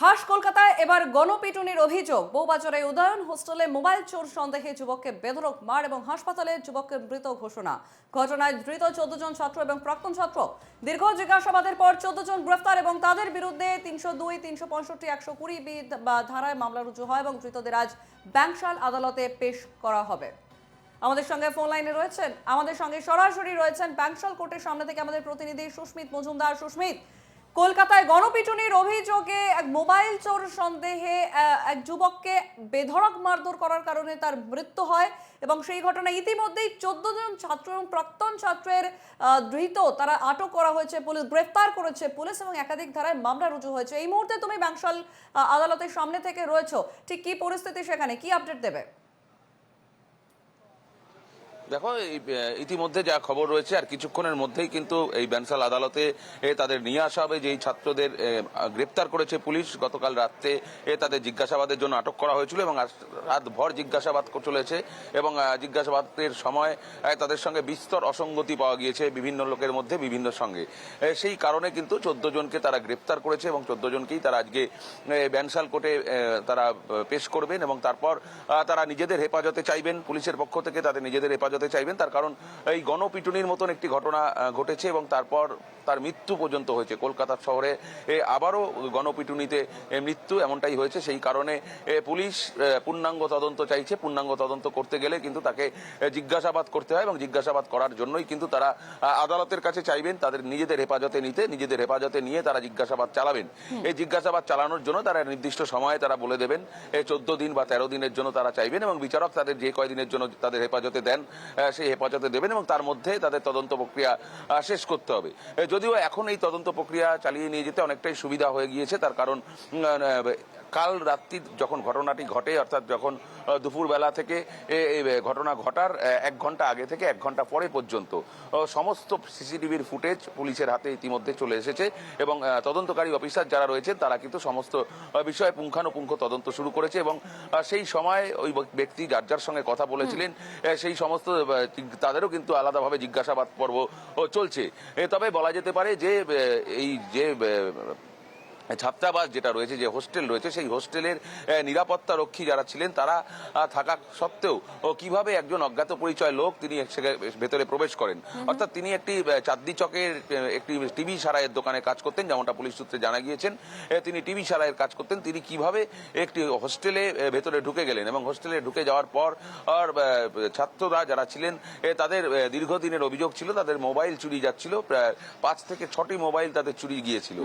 খাস কলকাতায় এবার গণপিটুনির অভিযোগ। বউবাজারে উদয়ন হোস্টেলে মোবাইল চোর সন্দেহে যুবককে বেধরক মার এবং হাসপাতালে যুবককে মৃত ঘোষণা। ঘটনায় ধৃত চোদ্দ জন ছাত্র এবং প্রাক্তন ছাত্র। দীর্ঘ জিজ্ঞাসাবাদের পর চোদ্দ জন গ্রেফতার এবং তাদের বিরুদ্ধে তিনশো দুই, তিনশো পঁয়ষট্টি, একশো কুড়ি বা ধারায় মামলা রুজু হয় এবং ধৃতদের আজ ব্যাংশাল আদালতে পেশ করা হবে। আমাদের সঙ্গে ফোন লাইনে রয়েছেন, আমাদের সঙ্গে সরাসরি রয়েছেন ব্যাংশাল কোর্টের সামনে থেকে আমাদের প্রতিনিধি সুস্মিত মজুমদার। সুস্মিত কলকাতায় গণপিটুনির অভিযোগে এক মোবাইল চোর সন্দেহে এক যুবককে বেধড়ক মারধর করার কারণে তার মৃত্যু হয় এবং সেই ঘটনায় ইতিমধ্যেই চোদ্দ জন ছাত্র এবং প্রাক্তন ছাত্রের ধৃত তারা আটক করা হয়েছে, পুলিশ গ্রেফতার করেছে পুলিশ এবং একাধিক ধারায় মামলা রুজু হয়েছে। এই মুহূর্তে তুমি ব্যাংশাল আদালতের সামনে থেকে রয়েছো। ঠিক কি পরিস্থিতি সেখানে? কি আপডেট দেবে? দেখো ইতিমধ্যে যা খবর রয়েছে, আর কিছুক্ষণের মধ্যেই কিন্তু এই ব্যানসাল আদালতে তাদের নিয়ে আসা হবে। যেই ছাত্রদের গ্রেপ্তার করেছে পুলিশ, গতকাল রাত্রে তাদের জিজ্ঞাসাবাদের জন্য আটক করা হয়েছিল এবং রাত ভর জিজ্ঞাসাবাদ চলেছে এবং জিজ্ঞাসাবাদের সময় তাদের সঙ্গে বিস্তর অসঙ্গতি পাওয়া গিয়েছে বিভিন্ন লোকের মধ্যে, বিভিন্ন সঙ্গে। সেই কারণে কিন্তু চোদ্দ জনকে তারা গ্রেপ্তার করেছে এবং চোদ্দ জনকেই তারা আজকে ব্যানসাল কোর্টে তারা পেশ করবেন এবং তারপর তারা নিজেদের হেফাজতে চাইবেন। পুলিশের পক্ষ থেকে তাদের নিজেদের হেফাজতে চাইবেন তার কারণ এই গণপিটুনির মতন একটি ঘটনা ঘটেছে এবং তারপর তার মৃত্যু পর্যন্ত হয়েছে। কলকাতা শহরে আবারও গণপিটুনিতে মৃত্যু এমনটাই হয়েছে। সেই কারণে পুলিশ পূর্ণাঙ্গ তদন্ত চাইছে। পূর্ণাঙ্গ তদন্ত করতে গেলে কিন্তু তাকে জিজ্ঞাসাবাদ করতে হয় এবং জিজ্ঞাসাবাদ করার জন্যই কিন্তু তারা আদালতের কাছে চাইবেন তাদের নিজেদের হেফাজতে নিতে নিজেদের হেফাজতে নিয়ে তারা জিজ্ঞাসাবাদ চালাবেন। এই জিজ্ঞাসাবাদ চালানোর জন্য তারা নির্দিষ্ট সময়ে তারা বলে দেবেন চোদ্দ দিন বা তেরো দিনের জন্য তারা চাইবেন এবং বিচারক তাদের যে কয়দিনের জন্য তাদের হেফাজতে দেন সেই হেফাজতে দেবেন এবং তার মধ্যে তাদের তদন্ত প্রক্রিয়া শেষ করতে হবে। যদিও এখন এই তদন্ত প্রক্রিয়া চালিয়ে নিয়ে যেতে অনেকটাই সুবিধা হয়ে গিয়েছে, তার কারণ কাল রাত্রি যখন ঘটনাটি ঘটে, অর্থাৎ যখন দুপুরবেলা থেকে ঘটনা ঘটার এক ঘণ্টা আগে থেকে এক ঘণ্টা পরে পর্যন্ত সমস্ত সিসিটিভির ফুটেজ পুলিশের হাতে ইতিমধ্যে চলে এসেছে এবং তদন্তকারী অফিসার যারা রয়েছেন, তারা কিন্তু সমস্ত বিষয়ে পুঙ্খানুপুঙ্খ তদন্ত শুরু করেছে এবং সেই সময় ওই ব্যক্তি যার যার সঙ্গে কথা বলেছিলেন সেই সমস্ত তাদেরও কিন্তু আলাদাভাবে জিজ্ঞাসাবাদ পর্ব চলছে। তবে বলা যেতে পারে যে এই যে ছাত্রাবাস যেটা রয়েছে যে হোস্টেল রয়েছে সেই হোস্টেলের নিরাপত্তা রক্ষী যারা ছিলেন তারা থাকা সত্ত্বেও ও কীভাবে একজন অজ্ঞাত পরিচয় লোক তিনি ভেতরে প্রবেশ করেন। অর্থাৎ তিনি একটি চাঁদনি চকের একটি টিভি সারাইয়ের দোকানে কাজ করতেন যেমনটা পুলিশ সূত্রে জানা গিয়েছেন। তিনি টিভি সারাইয়ের কাজ করতেন। তিনি কীভাবে একটি হোস্টেলে ভেতরে ঢুকে গেলেন এবং হোস্টেলে ঢুকে যাওয়ার পর ছাত্ররা যারা ছিলেন তাদের দীর্ঘদিনের অভিযোগ ছিল তাদের মোবাইল চুরি যাচ্ছিল প্রায় পাঁচ থেকে ছটি মোবাইল তাদের চুরি গিয়েছিল।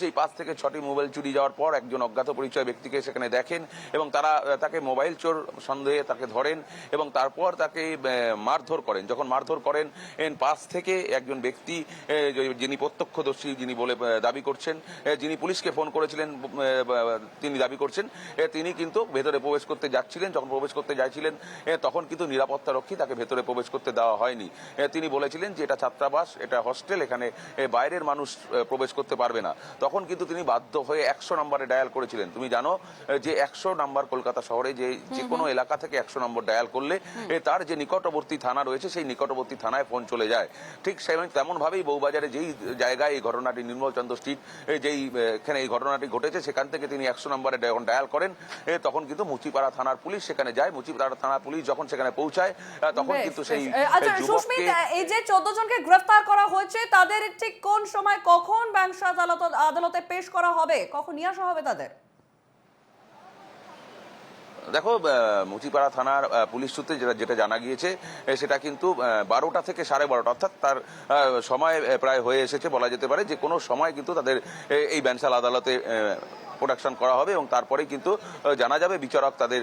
সেই পাঁচ থেকে ছটি মোবাইল চুরি যাওয়ার পর একজন অজ্ঞাত পরিচয় ব্যক্তিকে সেখানে দেখেন এবং তারা তাকে মোবাইল চোর সন্দেহে তাকে ধরেন এবং তারপর তাকে মারধর করেন। যখন মারধর করেন পাশ থেকে একজন ব্যক্তি যিনি প্রত্যক্ষদর্শী, যিনি বলে দাবি করছেন যিনি পুলিশকে ফোন করেছিলেন তিনি দাবি করছেন তিনি কিন্তু ভেতরে প্রবেশ করতে যাচ্ছিলেন। যখন প্রবেশ করতে যাচ্ছিলেন তখন কিন্তু নিরাপত্তা রক্ষী তাকে ভেতরে প্রবেশ করতে দেওয়া হয়নি। তিনি বলেছিলেন যে, এটা ছাত্রাবাস, এটা হস্টেল, এখানে বাইরের মানুষ প্রবেশ করতে পারবে না। তখন কিন্তু তিনি বাধ্য হয়ে একশো নম্বরে ডায়াল করেছিলেন। তুমি জানো যে একশো নাম্বার কলকাতা শহরে যে যে কোনো এলাকা থেকে একশো নম্বর ডায়াল করলে তার যে নিকটবর্তী থানা রয়েছে সেই নিকটবর্তী থানায় ফোন চলে যায়। ঠিক তেমন ভাবেই বউবাজারে যেই জায়গায় এই ঘটনাটি নির্মলচন্দ্র স্ট্রিট এ, যেই এখানে এই ঘটনাটি ঘটেছে সেখান থেকে তিনি একশো নম্বরে যখন ডায়াল করেন তখন কিন্তু মুচিপাড়া থানার পুলিশ সেখানে যায়। মুচিপাড়া থানার পুলিশ যখন সেখানে পৌঁছায় তখন কিন্তু সেই আচ্ছা এই যে চোদ্দ জনকে গ্রেফতার করা হয়েছে তাদের ঠিক কোন সময় কখন ব্যাংশা আদালত আদালতে পেশ করা হবে? কখন নিয়ে আসা হবে তাদের? দেখো মুচিপাড়া থানার পুলিশ সূত্রে যেটা যেটা জানা গিয়েছে সেটা কিন্তু বারোটা থেকে সাড়ে বারোটা, অর্থাৎ তার সময় প্রায় হয়ে এসেছে বলা যেতে পারে যে কোনো সময় কিন্তু তাদের এই ব্যানসাল আদালতে প্রোডাকশন করা হবে এবং তারপরেই কিন্তু জানা যাবে বিচারক তাদের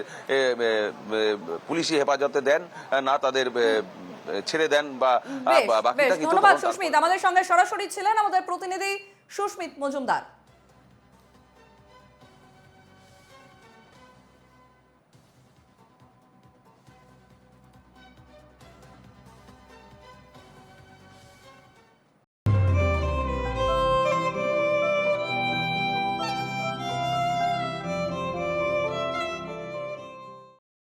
পুলিশি হেফাজতে দেন না তাদের ছেড়ে দেন বা বাকিটা কিন্তু ধন্যবাদ সুস্মিত। আমাদের সঙ্গে সরাসরি ছিলেন আমাদের প্রতিনিধি সুস্মিত মজুমদার।